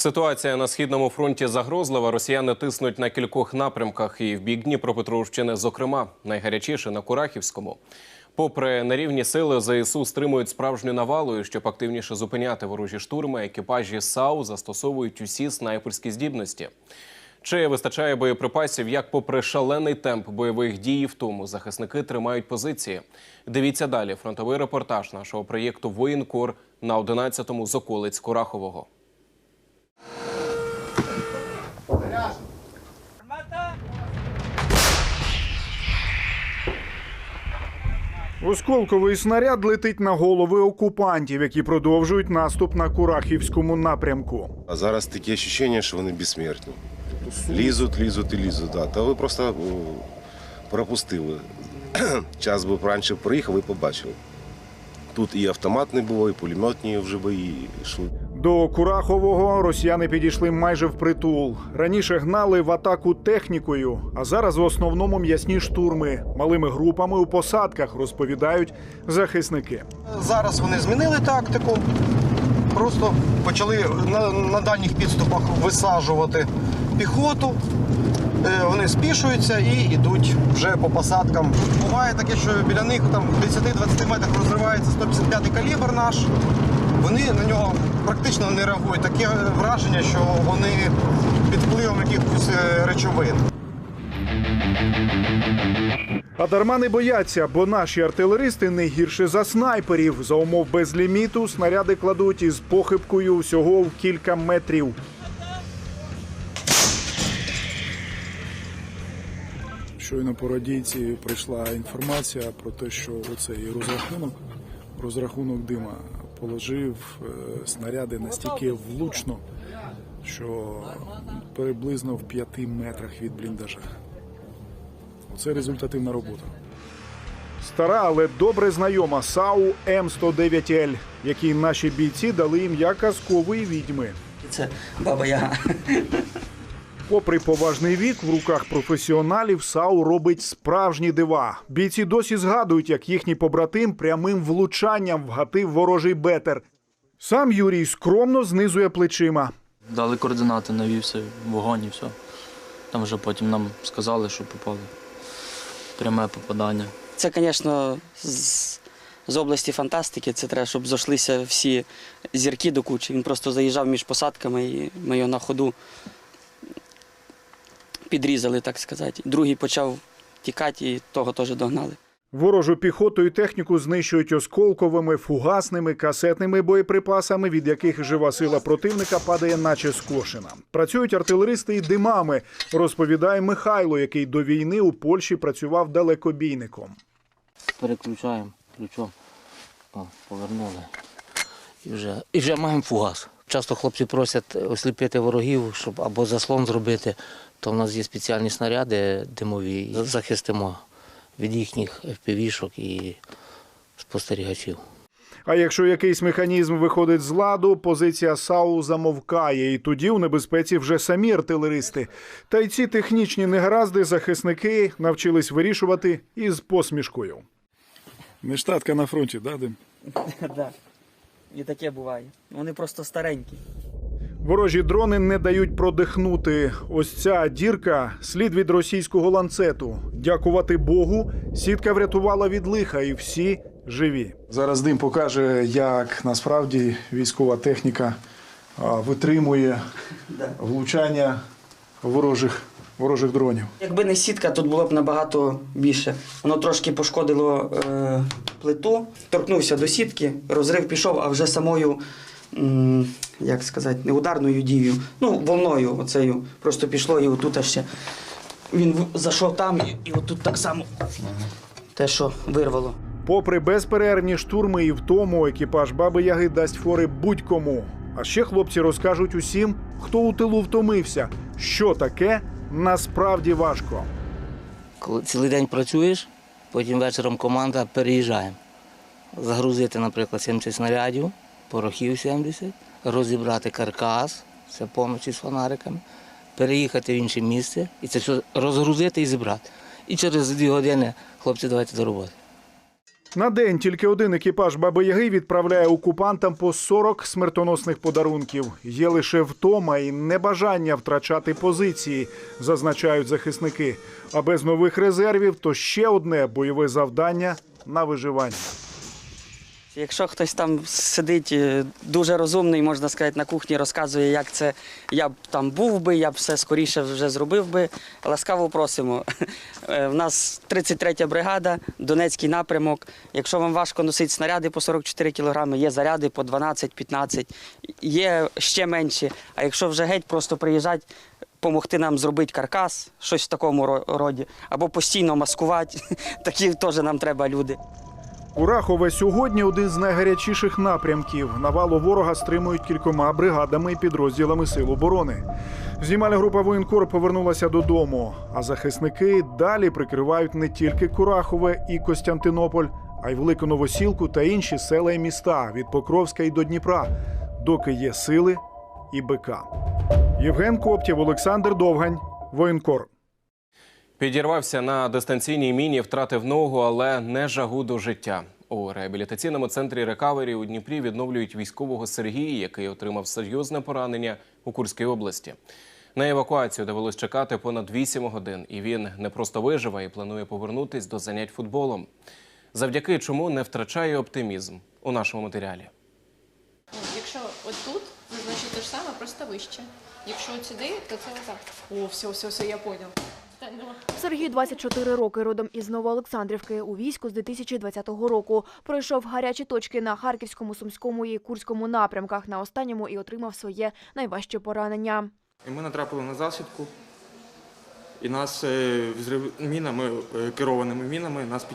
Ситуація на східному фронті загрозлива. Росіяни тиснуть на кількох напрямках і в бік Дніпропетровщини, зокрема, найгарячіше на Курахівському. Попри нерівні сили, ЗСУ стримують справжню навалу, і щоб активніше зупиняти ворожі штурми, екіпажі САУ застосовують усі снайперські здібності. Чи вистачає боєприпасів, як попри шалений темп бойових дій в тому захисники тримають позиції? Дивіться далі. Фронтовий репортаж нашого проєкту Воєнкор на 11-му з околиць Курахового. Осколковий снаряд летить на голови окупантів, які продовжують наступ на Курахівському напрямку. А зараз таке відчуття, що вони безсмертні. Лізуть, лізуть і лізуть. Да. Та ви просто пропустили. Час би раніше приїхав і побачив. Тут і автоматні було, і пулеметні вже бої йшли. До Курахового росіяни підійшли майже впритул. Раніше гнали в атаку технікою, а зараз в основному м'ясні штурми малими групами у посадках розповідають захисники. Зараз вони змінили тактику. Просто почали на, на дальніх підступах висаджувати піхоту. Е, Вони спішуються і йдуть вже по посадкам. Буває таке, що біля них там в 10-20 метрах розривається 155-й калібр наш. Вони на нього практично не реагують. Таке враження, що вони під впливом якихось е, речовин. А дарма не бояться, бо наші артилеристи не гірше за снайперів. За умов безліміту снаряди кладуть із похибкою всього в кілька метрів. Щойно по радійці прийшла інформація про те, що оцей розрахунок, розрахунок дима положив е, снаряди настільки влучно, що приблизно в п'яти метрах від бліндажа. Це результативна робота. Стара, але добре знайома САУ М109Л, якій наші бійці дали ім'я казкової відьми. Це баба Яга. Попри поважний вік, в руках професіоналів САУ робить справжні дива. Бійці досі згадують, як їхній побратим прямим влучанням вгатив ворожий бетер. Сам Юрій скромно знизує плечима. Дали координати, навівся вогонь і все. Там вже потім нам сказали, що попали. Пряме попадання. Це, звісно, з, з області фантастики. Це треба, щоб зійшлися всі зірки до кучі. Він просто заїжджав між посадками і ми його на ходу підрізали, так сказати. Другий почав тікати і того теж догнали. Ворожу піхоту і техніку знищують осколковими, фугасними, касетними боєприпасами, від яких жива сила противника падає, наче скошена. Працюють артилеристи і димами, розповідає Михайло, який до війни у Польщі працював далекобійником. переключаємо ключом. О, повернули. І вже, і вже маємо фугас. Часто хлопці просять осліпити ворогів, щоб або заслон зробити, то в нас є спеціальні снаряди димові. Захистимо від їхніх впівішок і спостерігачів. А якщо якийсь механізм виходить з ладу, позиція САУ замовкає, і тоді у небезпеці вже самі артилеристи. Та й ці технічні негаразди захисники навчились вирішувати із посмішкою. Не штатка на фронті, да, Дим? Так. І таке буває. Вони просто старенькі. Ворожі дрони не дають продихнути. Ось ця дірка слід від російського ланцету. Дякувати Богу, сітка врятувала від лиха, і всі живі. Зараз дим покаже, як насправді військова техніка витримує влучання ворожих, ворожих дронів. Якби не сітка, тут було б набагато більше. Воно трошки пошкодило е, плиту, торкнувся до сітки, розрив пішов, а вже самою, м, як сказати, не ударною дією, ну, волною оцею, просто пішло і отут ще. Він зайшов там і, і отут так само те, що вирвало. Попри безперервні штурми і втому, екіпаж Баби Яги дасть фори будь-кому. А ще хлопці розкажуть усім, хто у тилу втомився, що таке насправді важко. Коли цілий день працюєш, потім вечором команда переїжджаємо. Загрузити, наприклад, 70 снарядів, порохів 70, розібрати каркас, це поночі з фонариками, переїхати в інше місце і це все розгрузити і зібрати. І через дві години хлопці давайте до роботи. На день тільки один екіпаж Баби Яги відправляє окупантам по 40 смертоносних подарунків. Є лише втома і небажання втрачати позиції, зазначають захисники. А без нових резервів то ще одне бойове завдання на виживання. Якщо хтось там сидить е, дуже розумний, можна сказати, на кухні розказує, як це я б там був би, я б все скоріше вже зробив би. Ласкаво просимо. Е, В нас 33-я бригада, Донецький напрямок. Якщо вам важко носити снаряди по 44 кілограми, є заряди по 12-15, є ще менші. А якщо вже геть просто приїжджати, допомогти нам зробити каркас, щось в такому роді, або постійно маскувати, такі теж нам треба люди. Курахове сьогодні один з найгарячіших напрямків. Навалу ворога стримують кількома бригадами і підрозділами сил оборони. Знімальна група воєнкор повернулася додому, а захисники далі прикривають не тільки Курахове і Костянтинополь, а й Велику Новосілку та інші села і міста від Покровська і до Дніпра, доки є сили і БК. Євген Коптєв, Олександр Довгань, воєнкор. Підірвався на дистанційній міні, втратив ногу, але не жагу до життя. У реабілітаційному центрі рекавері у Дніпрі відновлюють військового Сергія, який отримав серйозне поранення у Курській області. На евакуацію довелось чекати понад 8 годин, і він не просто виживе і планує повернутись до занять футболом. Завдяки чому не втрачає оптимізм у нашому матеріалі. Якщо от тут, це значить те ж саме, просто вище. Якщо от сюди, то це отак. О, все, все, все, я понял. Сергій 24 роки, родом із Новоолександрівки. У війську з 2020 року. Пройшов гарячі точки на Харківському, Сумському і Курському напрямках. На останньому і отримав своє найважче поранення. Ми натрапили на засідку, і нас е, мінами, е, керованими мінами, нас